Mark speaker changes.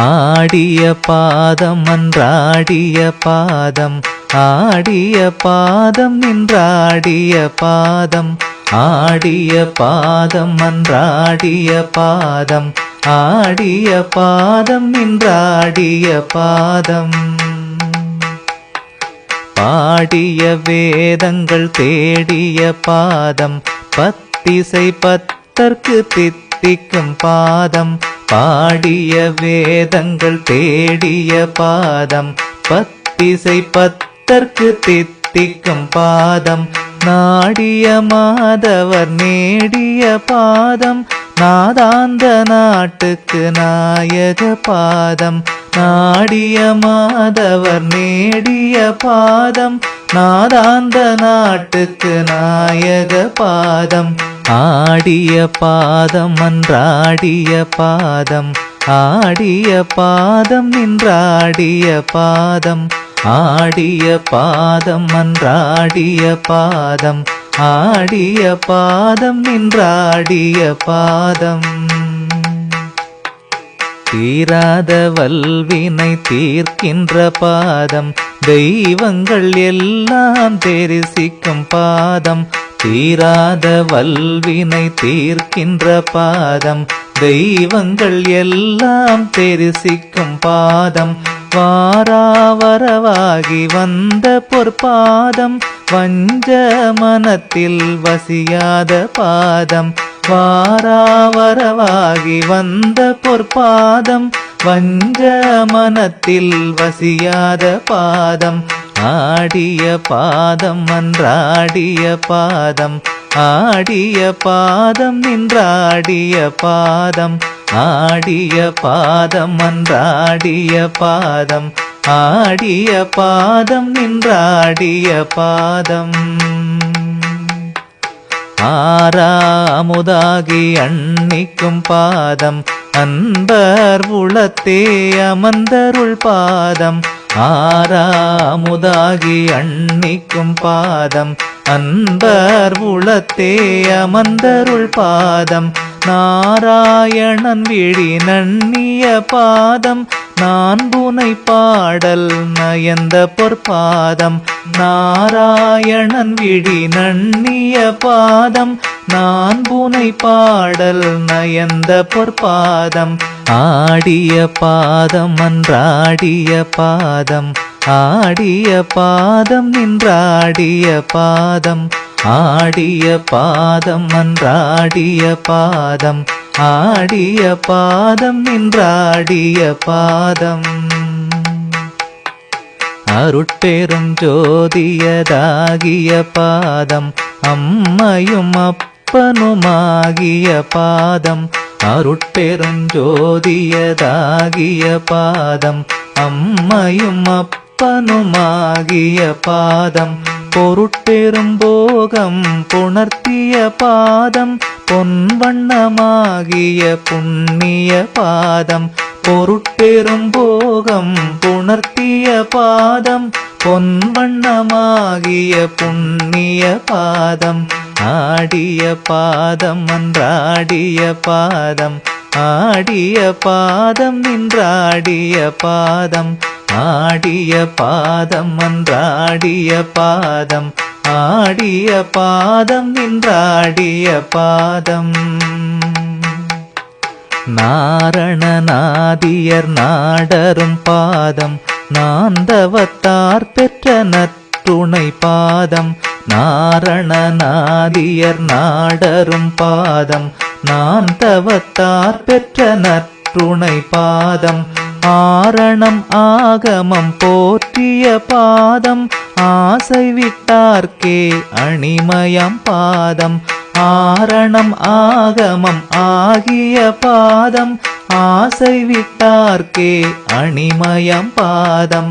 Speaker 1: ஆடிய பாதம் அன்றாடிய பாதம் ஆடிய பாதம் நின்றாடிய பாதம் ஆடிய பாதம் அன்றாடிய பாதம் ஆடிய பாதம் நின்றாடிய பாதம். பாடிய வேதங்கள் தேடிய பாதம் பத்திசை பத்தர்க்கு தித்திக்கும் பாதம் பாடிய வேதங்கள் தேடிய பாதம் பத்திசை பத்தர்க்கு தித்திக்கும் பாதம் நாடிய மாதவர் நேடிய பாதம் நாதாந்த நாட்டுக்கு நாயக பாதம் நாடிய மாதவர் நேடிய பாதம் நாதாந்த நாட்டுக்கு நாயக பாதம். ஆடிய பாதம் அன்றாடிய பாதம் ஆடிய பாதம் நின்றாடிய பாதம் ஆடிய பாதம் அன்றாடிய பாதம் ஆடிய பாதம் நின்றாடிய பாதம். தீராத வல்வினை தீர்க்கின்ற பாதம் தெய்வங்கள் எல்லாம் தெரிசிக்கும் பாதம் தீராத வல்வினை தீர்க்கின்ற பாதம் தெய்வங்கள் எல்லாம் தெரிசிக்கும் பாதம் வாராவரவாகி வந்த பொற்பாதம் வஞ்ச மனத்தில் வசியாத பாதம் வாராவரவாகி வந்த பொற்பாதம் வஞ்ச மனத்தில் வசியாத பாதம் ஆடிய பாதம் அன்றாடிய பாதம் ஆடிய பாதம் நின்றாடிய பாதம் ஆடிய பாதம் அன்றாடிய பாதம் ஆடிய பாதம் நின்றாடிய பாதம். ஆறாமுதாகி அன்னிக்கும் பாதம் அன்பர் உளத்தே அமர்ந்தருள் பாதம் ஆறாமுதாகி அன்னிக்கும் பாதம் அன்பர் உளத்தே அமர்ந்தருள் பாதம் நாராயணன் விழி நன்னிய பாதம் நான் புனை பாடல் நயந்த பொற்பாதம் நாராயணன் விழி நன்னிய பாதம் நான் புனை பாடல் நயந்த பொற்பாதம் ஆடிய பாதம் அன்றாடிய பாதம் ஆடிய பாதம் நின்றாடிய பாதம் ஆடிய பாதம் அன்றாடிய பாதம் ஆடிய பாதம் நின்றாடிய பாதம். அருட்பெரும் ஜோதியதாகிய பாதம் அம்மையும் அப்ப அப்பனுமாகிய பாதம் அருட்பெருஞ்சோதியதாகிய பாதம் அம்மையும் அப்பனுமாகிய பாதம் பொருட்பெரும் போகம் புணர்த்திய பாதம் பொன்வண்ணமாகிய புண்ணிய பாதம் பொருட்பெரும் போகம் புணர்த்திய பாதம் பொன்வண்ணமாகிய புண்ணிய பாதம். ஆடிய பாதம் அன்றாடிய பாதம் ஆடிய பாதம் நின்றாடிய பாதம் ஆடிய பாதம் அன்றாடிய பாதம் ஆடிய பாதம் நின்றாடிய பாதம். நாரணநாதியர் நாடரும் பாதம் நாந்தவத்தார் பெற்ற துணை பாதம் நாரணநாதியர் நாடரும் பாதம் நான் தவத்தார் பெற்ற நற்றுணை பாதம் ஆரணம் ஆகமம் போற்றிய பாதம் ஆசை விட்டார்க்கே அணிமயம் பாதம் ஆரணம் ஆகமம் ஆகிய பாதம் ஆசை விட்டார்க்கே அணிமயம் பாதம்